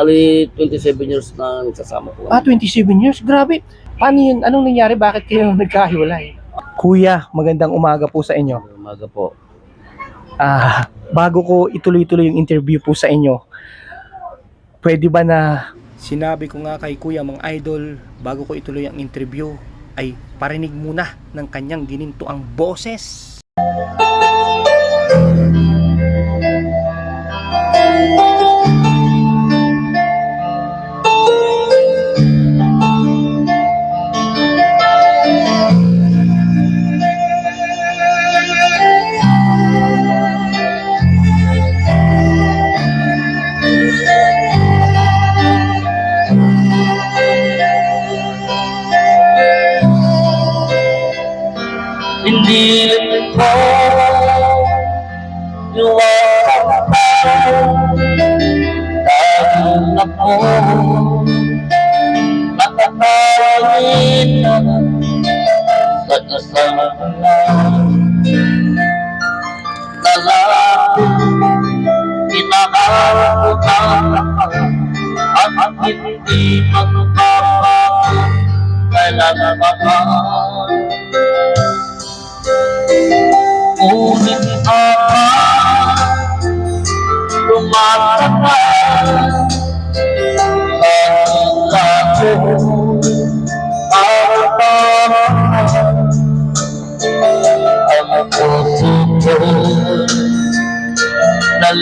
Bali, 27 years na nagsasama po. Ah, 27 years? Grabe. Paano yun? Anong nangyari? Bakit kayo nagkahiwalay? Kuya, magandang umaga po sa inyo. Umaga po. Ah, bago ko ituloy-tuloy yung interview po sa inyo, pwede ba na Sinabi ko nga kay Kuya mga idol, bago ko ituloy ang interview, ay parinig muna ng kanyang ginintuang boses.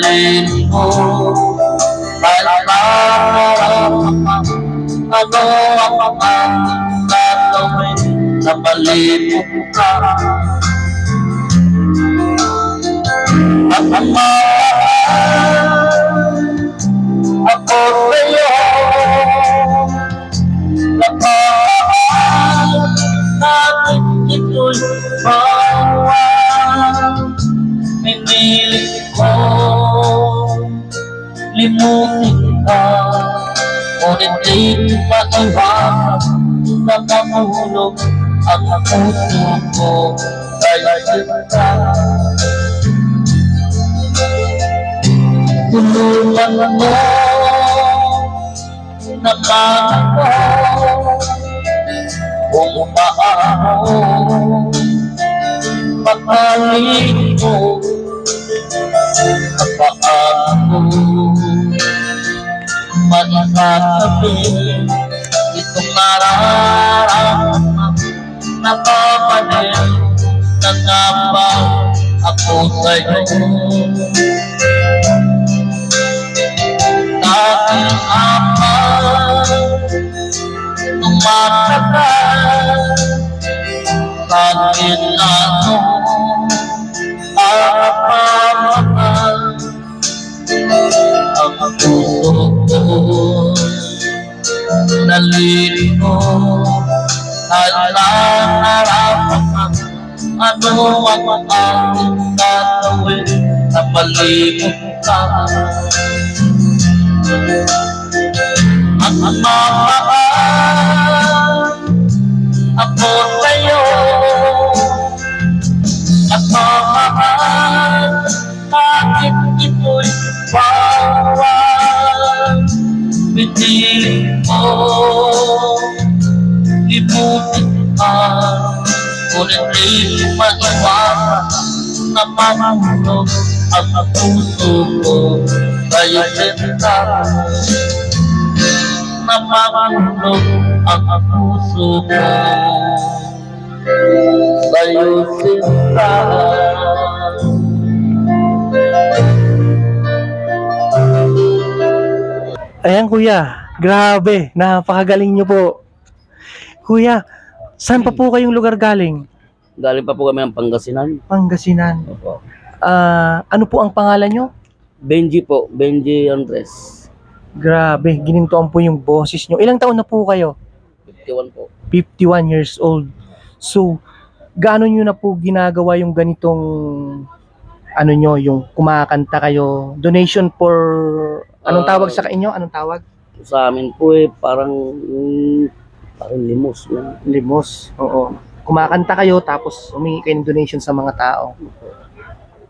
Nalilimo Kailangan Ano ang mga gagawin Na malibog ka Ang ako limutin ka Ngunit di maiwasan na mahulog ang puso ko Kaya sinta Tulungan mo naman ako. Kung paano makaling mo. At maisasabi itong nararamdaman na papalit na nga ba ako sa'yo Dahil ama Tumatagal ko Nalilito At nararapat Ano ang aking gagawin Na malibog ka ang mamahal ako sa'yo at mamahal bakit Piniling mo limutin ka ngunit di maiwasan na mahulog ang puso ko kayo sinta napapahulog ang puso ko sa'yo sinta. Ayan kuya, grabe, napakagaling nyo po. Kuya, saan pa po kayong lugar galing? Galing pa po kami ng Pangasinan. Pangasinan. Opo. Ah, ano po ang pangalan nyo? Benji po, Benji Andres. Grabe, ginintuan po yung boses nyo. Ilang taon na po kayo? 51 po. 51 years old. So, gaano nyo na po ginagawa yung ganitong ano nyo, yung kumakanta kayo, donation for, anong Ah. tawag sa inyo? Anong tawag? Sa amin po eh, parang, mm, parang limos. Yan. Limos. Oo. Kumakanta kayo tapos humingi kayo ng donation sa mga tao.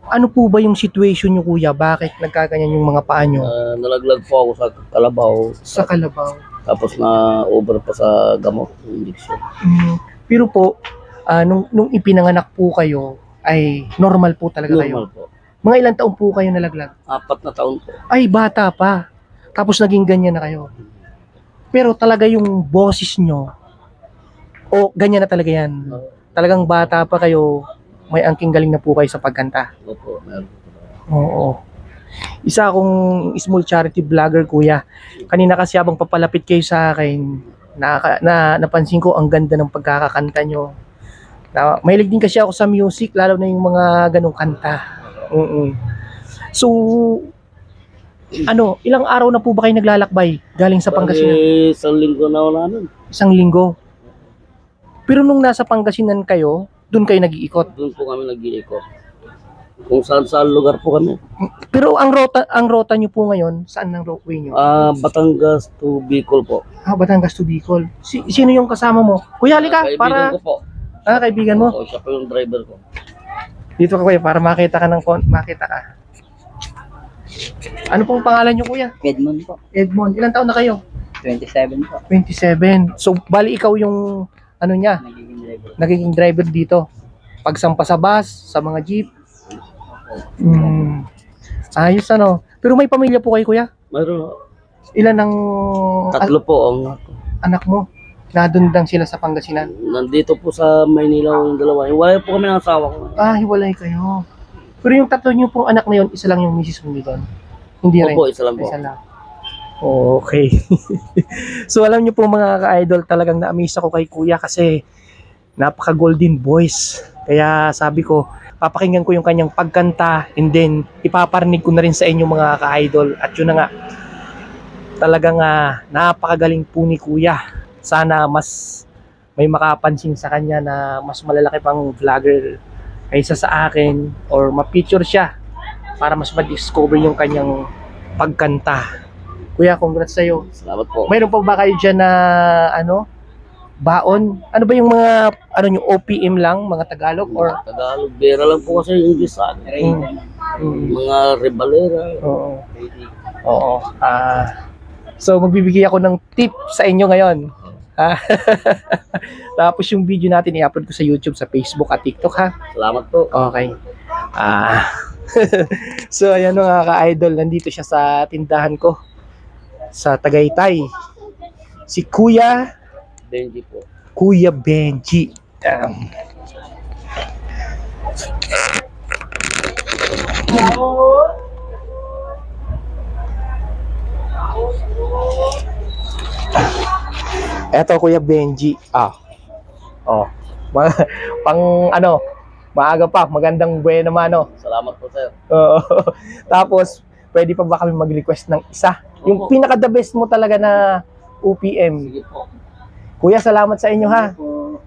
Ano po ba yung situation nyo kuya? Bakit nagkaganyan yung mga paa nyo? Ah, nalaglag po ako sa kalabaw. Sa kalabaw. Tapos na over pa sa gamot, injection. Mm, pero po, ah, nung, nung ipinanganak po kayo, ay normal po talaga kayo. Normal po. Mga ilang taon po kayo nalaglag? Apat na taon po. Ay, bata pa. Tapos naging ganyan na kayo. Pero talaga yung boses nyo, o ganyan na talaga yan. Talagang bata pa kayo, may angking galing na po kayo sa pagkanta. Opo, meron. Oo. Isa akong small charity vlogger, kuya. Kanina kasi habang papalapit kayo sa akin, na, na napansin ko ang ganda ng pagkakakanta nyo. Na, mahilig din kasi ako sa music, lalo na yung mga ganong kanta. Oo. So, ano, ilang araw na po ba kayo naglalakbay galing sa Pangasinan? Bali, isang linggo na wala nun. Isang linggo. Pero nung nasa Pangasinan kayo, doon kayo nag-iikot. Doon po kami nag-iikot. Kung saan saan lugar po kami. Pero ang rota ang rota niyo po ngayon, saan ang ropeway niyo? Ah, Batangas to Bicol po. Ah, Batangas to Bicol. Si, sino yung kasama mo? Kuya, halika, Kaibigan para... ko po. Ah, kaibigan mo. Oo, siya po yung driver ko. Dito ka, kuya, para makita ka ng... kon- Makita ka. Ano pong pangalan niyo, kuya? Edmond po. Edmond. Ilang taon na kayo? 27 po. 27. So, bali ikaw yung... Ano niya? Nagiging driver. Nagiging driver dito. Pagsampa sa bus, sa mga jeep. Hmm. Ayos ano. Pero may pamilya po kayo, kuya? Mayroon. Ilan ang Tatlo po ang anak mo? Nadun lang sila sa Pangasinan. nandito po sa Maynila yung dalawa. Wala po kami ng asawa ko. Ah, hiwalay kayo. Pero yung tatlo niyo pong anak na yun, isa lang yung misis mo doon. Hindi rin. Opo, isa lang po. Isa lang. Okay. so alam niyo po mga ka-idol, talagang na-amaze ako kay kuya kasi napaka golden voice. Kaya sabi ko, papakinggan ko yung kanyang pagkanta and then ipaparinig ko na rin sa inyo mga ka-idol. At yun na nga, talagang ah, napakagaling po ni kuya. Sana mas may makapansin sa kanya na mas malalaki pang vlogger kaysa sa akin or ma-feature siya para mas ma-discover yung kanyang pagkanta. Kuya, congrats sa'yo. Salamat po. Mayroon pa ba kayo dyan na ano, baon? Ano ba yung mga, ano yung OPM lang, mga Tagalog or? Tagalog, bera lang po kasi yung English. Mm, mm, Mga rebalera. oo. Oo. Ah, so magbibigay ako ng tip sa inyo ngayon. Ha? Tapos yung video natin i-upload ko sa YouTube, sa Facebook at TikTok ha. Salamat po. Okay. Ah. so ayan mga ka-idol, nandito siya sa tindahan ko sa Tagaytay. Si Kuya, Benji po. Kuya Benji. Um, Eto Kuya Benji. Ah. Oh. Ma- pang ano, maaga pa, magandang buwan naman oh. Salamat po, sir. Oo. Tapos, pwede pa ba kami mag-request ng isa? Yung Opo. pinaka-the best mo talaga na UPM. Sige po. Kuya, salamat sa inyo ha.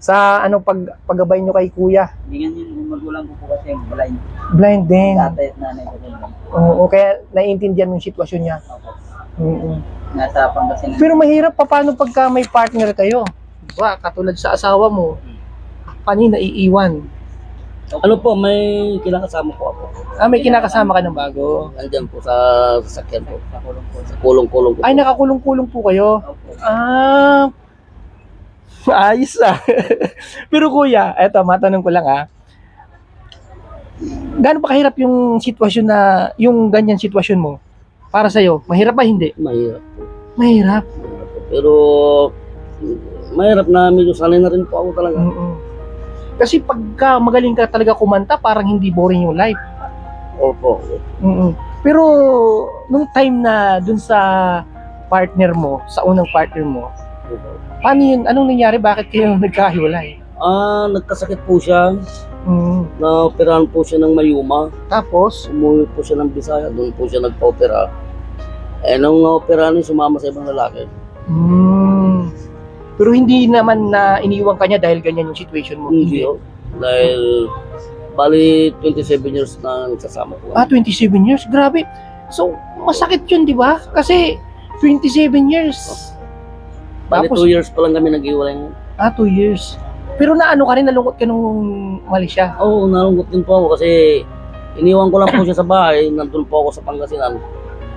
Sa ano pag paggabay nyo kay Kuya. Hindi nga yung magulang ko po kasi blind. Blind din. Tatay at nanay ko din. Oo, kaya naiintindihan mo yung sitwasyon niya. Oo. Nasa Pangasinan. Pero mahirap pa paano pagka may partner kayo? Diba? Katulad sa asawa mo. Kanina iiwan. Ano po, may kinakasama po ako. Ah, may kinakasama ka ng bago. Andyan po sa sasakyan po. Sa kulong po. Sa kulong-kulong po. Ay, nakakulong-kulong po kayo. Opo. Ah, ayos ah. Pero kuya, eto, matanong ko lang ah. Gaano pa kahirap yung sitwasyon na, yung ganyan sitwasyon mo? Para sa'yo, mahirap ba hindi? Mahirap po. Mahirap. Pero, mahirap na medyo sanay na rin po ako talaga. Mm-mm. Kasi pagka magaling ka talaga kumanta, parang hindi boring yung life. Opo. Mm-mm. Pero, nung time na dun sa partner mo, sa unang partner mo, paano yun? Anong nangyari? Bakit kayo nagkahiwalay? Ah, nagkasakit po siya. Mm. Na-operahan po siya ng mayuma. Tapos, Umuwi po siya ng Bisaya. Doon po siya nagpa-opera. Eh, nung na-operahan niya, sumama sa ibang lalaki. Mm. Pero hindi naman na iniiwan kanya dahil ganyan yung situation mo. Hindi oh. Dahil, bali 27 years na nagsasama po. Ah, 27 years? Grabe. So, masakit yun, di ba? Kasi 27 years. Bali Tapos, 2 years pa lang kami nag-iwalay ngayon. ah, 2 years. Pero naano ka rin, nalungkot ka nung mali siya. Oo, oh, nalungkot din po ako kasi Iniwan ko lang po siya sa bahay, nandun po ako sa Pangasinan.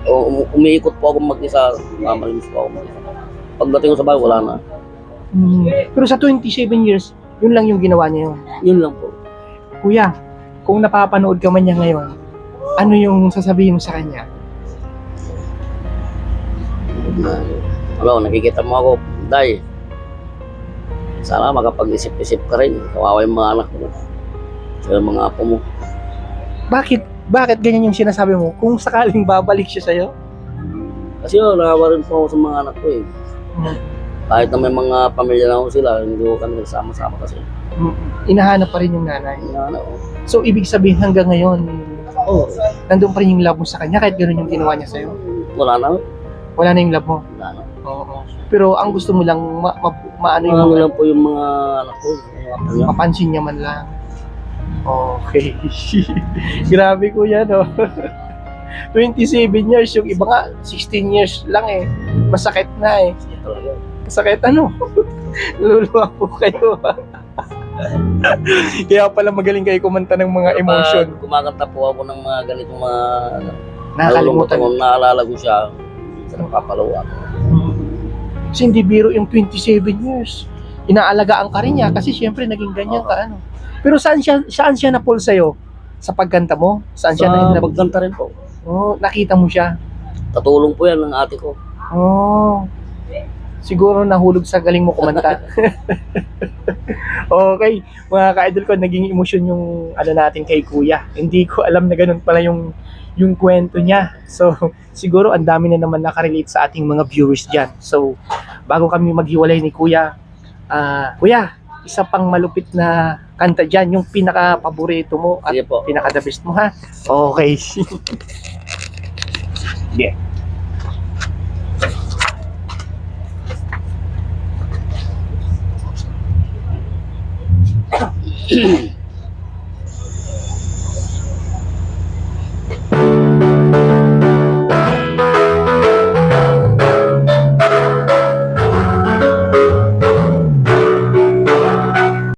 Um- umiikot po ako mag-isa, mamalinis po ako mag-isa. Pagdating ko sa bahay, wala na. Hmm. Pero sa 27 years, yun lang yung ginawa niya yun. Yun lang po. Kuya, kung napapanood ka man niya ngayon, ano yung sasabihin mo sa kanya? Ano, nakikita mo ako, Day. Sana makapag-isip-isip ka rin. Kawawa yung mga anak mo. Sa mga apo mo. Bakit? Bakit ganyan yung sinasabi mo? Kung sakaling babalik siya sa'yo? Kasi yun, nakawa rin po ako sa mga anak ko eh. Kahit na may mga pamilya na ako sila, hindi ko kami nagsama-sama kasi. Mm, Inahanap pa rin yung nanay. Yung ano, So, ibig sabihin hanggang ngayon, oh, nandun pa rin yung love mo sa kanya kahit gano'n yung ginawa niya sa'yo. wala na. Wala na yung love mo. Wala na. Oo. Pero ang gusto mo lang, ma, ma, maano yung Ano mga, lang po yung mga anak ko. Mapansin niya man lang. Okay. Grabe kuya, no? 27 years, yung iba nga, 16 years lang eh. Masakit na eh. Masakit ano? Naluluwa po kayo. Kaya pala magaling kayo kumanta ng mga Pero emotion. pag kumakanta po ako ng mga ganitong mga Nakakalimutan. ko, naalala ko siya. Sa napapalawa ko. Kasi hindi biro yung 27 years. Inaalagaan ka rin niya kasi syempre naging ganyan ka ano. Pero saan siya saan siya na pull sa'yo? Sa pagkanta mo? Saan siya Sa na pagkanta rin po. Oh, nakita mo siya. Katulong po yan ng ate ko. Oh. Siguro nahulog sa galing mo kumanta. okay, mga ka-idol ko, naging emosyon yung ano natin kay Kuya. Hindi ko alam na ganun pala yung yung kwento niya. So, siguro ang dami na naman nakarelate sa ating mga viewers dyan. So, bago kami maghiwalay ni Kuya, ah Kuya, isa pang malupit na kanta dyan, yung pinaka-paborito mo at pinaka-the best mo ha. Okay.